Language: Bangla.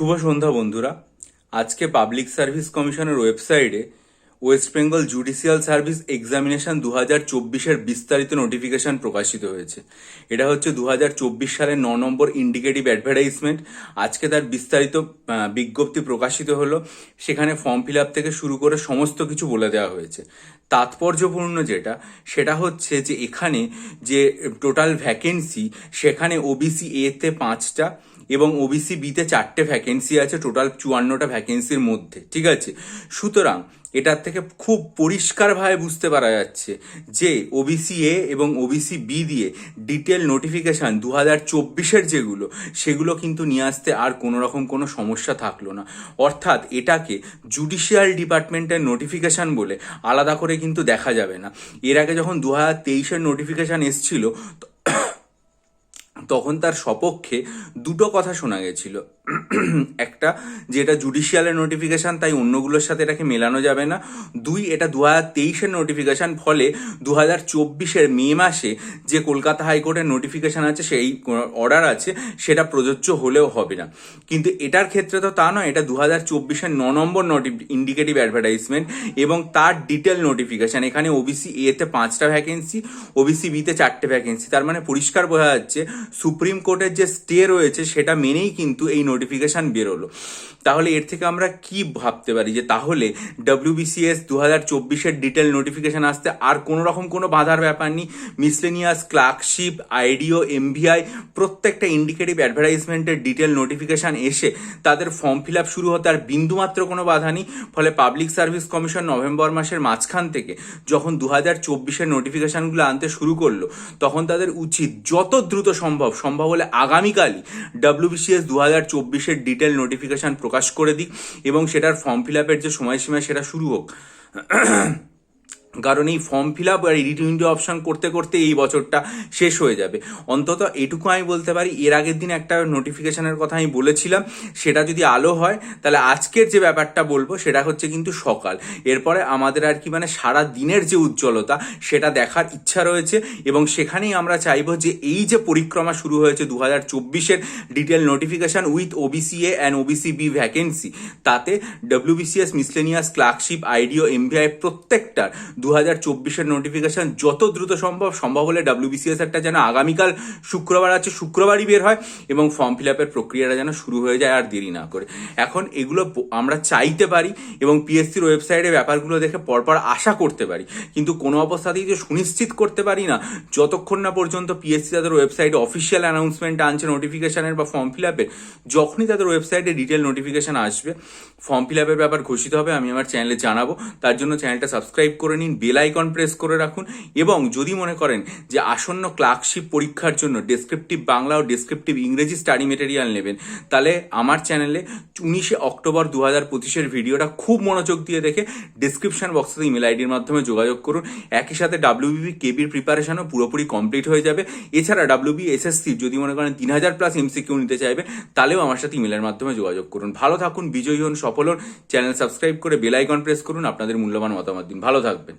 শুভ সন্ধ্যা, বন্ধুরা। আজকে পাবলিক সার্ভিস কমিশনের ওয়েবসাইটে West Bengal judicial service examination দু হাজার চব্বিশের বিস্তারিত নোটিফিকেশন প্রকাশিত হয়েছে। এটা হচ্ছে দু হাজার চব্বিশ সালের ন নম্বর ইন্ডিকেটিভ অ্যাডভার্টাইজমেন্ট আজকে তার বিস্তারিত বিজ্ঞপ্তি প্রকাশিত হলো। সেখানে ফর্ম ফিল আপ থেকে শুরু করে সমস্ত কিছু বলে দেওয়া হয়েছে। তাৎপর্যপূর্ণ যেটা, সেটা হচ্ছে যে এখানে যে টোটাল ভ্যাকেন্সি সেখানে ওবিসি এতে পাঁচটা এবং ওবিসি বিতে চারটে ভ্যাকেন্সি আছে টোটাল চুয়ান্নটা ভ্যাকেন্সির মধ্যে, ঠিক আছে? সুতরাং এটার থেকে খুব পরিষ্কারভাবে বুঝতে পারা যাচ্ছে যে ওবিসি এ এবং ওবিসি বি দিয়ে ডিটেল নোটিফিকেশান দু হাজার চব্বিশের যেগুলো, সেগুলো কিন্তু নিয়ে আসতে আর কোনো রকম কোনো সমস্যা থাকল না। অর্থাৎ এটাকে জুডিশিয়াল ডিপার্টমেন্টের নোটিফিকেশান বলে আলাদা করে কিন্তু দেখা যাবে না। এর আগে যখন দু হাজার তেইশের নোটিফিকেশান এসছিল তখন তার সপক্ষে দুটো কথা শোনা গেছিল। একটা, যেটা জুডিশিয়ালের নোটিফিকেশন তাই অন্যগুলোর সাথে এটাকে মেলানো যাবে না। দুই, এটা দু হাজার তেইশের নোটিফিকেশান ফলে দু হাজার চব্বিশের মে মাসে যে কলকাতা হাইকোর্টের নোটিফিকেশন আছে, সেই অর্ডার আছে, সেটা প্রযোজ্য হলেও হবে না। কিন্তু এটার ক্ষেত্রে তো তা নয়, এটা দু হাজার চব্বিশের ন নম্বর নোটি ইন্ডিকেটিভ অ্যাডভার্টাইজমেন্ট এবং তার ডিটেল নোটিফিকেশান এখানে ওবিসি এতে পাঁচটা ভ্যাকেন্সি ওবিসি বিতে চারটে ভ্যাকেন্সি তার মানে পরিষ্কার বোঝা যাচ্ছে সুপ্রিম কোর্টের যে স্টে রয়েছে, সেটা মেনেই কিন্তু এই বেরোলো। তাহলে এর থেকে আমরা কি ভাবতে পারি যে তাহলে ডব্লিউবিসিএস দু হাজার চব্বিশের ডিটেল নোটিফিকেশান আসতে আর কোনো রকম কোনো বাধার ব্যাপার নেই। মিসলেনিয়াস ক্লার্কশিপ আইডিও এমভিআই প্রত্যেকটা ইন্ডিকেটিভ অ্যাডভার্টাইজমেন্টের ডিটেল নোটিফিকেশন এসে তাদের ফর্ম ফিল আপ শুরু হতে আর বিন্দুমাত্র কোনো বাধা নেই। ফলে পাবলিক সার্ভিস কমিশন নভেম্বর মাসের মাঝখান থেকে যখন দু হাজার চব্বিশের নোটিফিকেশনগুলো আনতে শুরু করল, তখন তাদের উচিত যত দ্রুত সম্ভব সম্ভব হলে আগামীকালই ডাব্লিউবিসিএস দু হাজার চব্বিশের ডিটেল নোটিফিকেশন প্রকাশ করে দিক এবং সেটার ফর্ম ফিল আপের যে সময়সীমা, সেটা শুরু হোক। কারণ এই ফর্ম ফিল আপ আর এডিট উইন্ডো অপশন করতে করতে এই বছরটা শেষ হয়ে যাবে। অন্তত এটুকু আমি বলতে পারি, এর আগের দিন একটা নোটিফিকেশানের কথা আমি বলেছিলাম, সেটা যদি আলো হয়, তাহলে আজকের যে ব্যাপারটা বলব, সেটা হচ্ছে কিন্তু সকাল। এরপরে আমাদের আর কি মানে সারা দিনের যে উজ্জ্বলতা, সেটা দেখার ইচ্ছা রয়েছে এবং সেখানেই আমরা চাইব যে এই যে পরিক্রমা শুরু হয়েছে দু হাজার চব্বিশের detail notification with OBC A and OBC B vacancy তাতে WBCS miscellaneous clerkship IDO MVI প্রত্যেকটার দু হাজার চব্বিশের নোটিফিকেশন যত দ্রুত সম্ভব সম্ভব হলে ডাব্লিউবিসিএস একটা যেন আগামীকাল শুক্রবার আছে, শুক্রবারই বের হয় এবং ফর্ম ফিল আপের প্রক্রিয়াটা যেন শুরু হয়ে যায় আর দেরি না করে। এখন এগুলো আমরা চাইতে পারি এবং পিএসসির ওয়েবসাইটে ব্যাপারগুলো দেখে পরপর আশা করতে পারি। কিন্তু কোনো অবস্থাতেই যে সুনিশ্চিত করতে পারি না। যতক্ষণ না পর্যন্ত পিএসসি তাদের ওয়েবসাইটে অফিসিয়াল অ্যানাউন্সমেন্ট আনছে নোটিফিকেশানের বা ফর্ম ফিল আপের যখনই তাদের ওয়েবসাইটে ডিটেল নোটিফিকেশান আসবে ফর্ম ফিল আপের ব্যাপার ঘোষিত হবে, আমি আমার চ্যানেলে জানাব। তার জন্য চ্যানেলটা সাবস্ক্রাইব করে নিন। বেল আইকন প্রেস করে রাখুন এবং যদি মনে করেন যে আসন্ন ক্লার্কশিপ পরীক্ষার জন্য ডেসক্রিপটিভ বাংলা ও ডেসক্রিপটিভ ইংরেজি স্টাডি মেটেরিয়াল নেবেন, তাহলে আমার চ্যানেলে উনিশে অক্টোবর দু হাজার পঁচিশের ভিডিওটা খুব মনোযোগ দিয়ে দেখে ডিসক্রিপশন বক্সে ইমেল আইডির মাধ্যমে যোগাযোগ করুন। একই সাথে ডাব্লিউবিবি কেবির প্রিপারেশনও পুরোপুরি কমপ্লিট হয়ে যাবে। এছাড়া ডাব্লিউবি এসএসসি যদি মনে করেন তিন হাজার প্লাস এমসিকিউ নিতে চাইবেন তাহলেও আমার সাথে ইমেলের মাধ্যমে যোগাযোগ করুন। ভালো থাকুন, বিজয়ী হন, সফল হন। চ্যানেল সাবস্ক্রাইব করে বেল আইকন প্রেস করুন, আপনাদের মূল্যবান মতামত দিন। ভালো থাকবেন।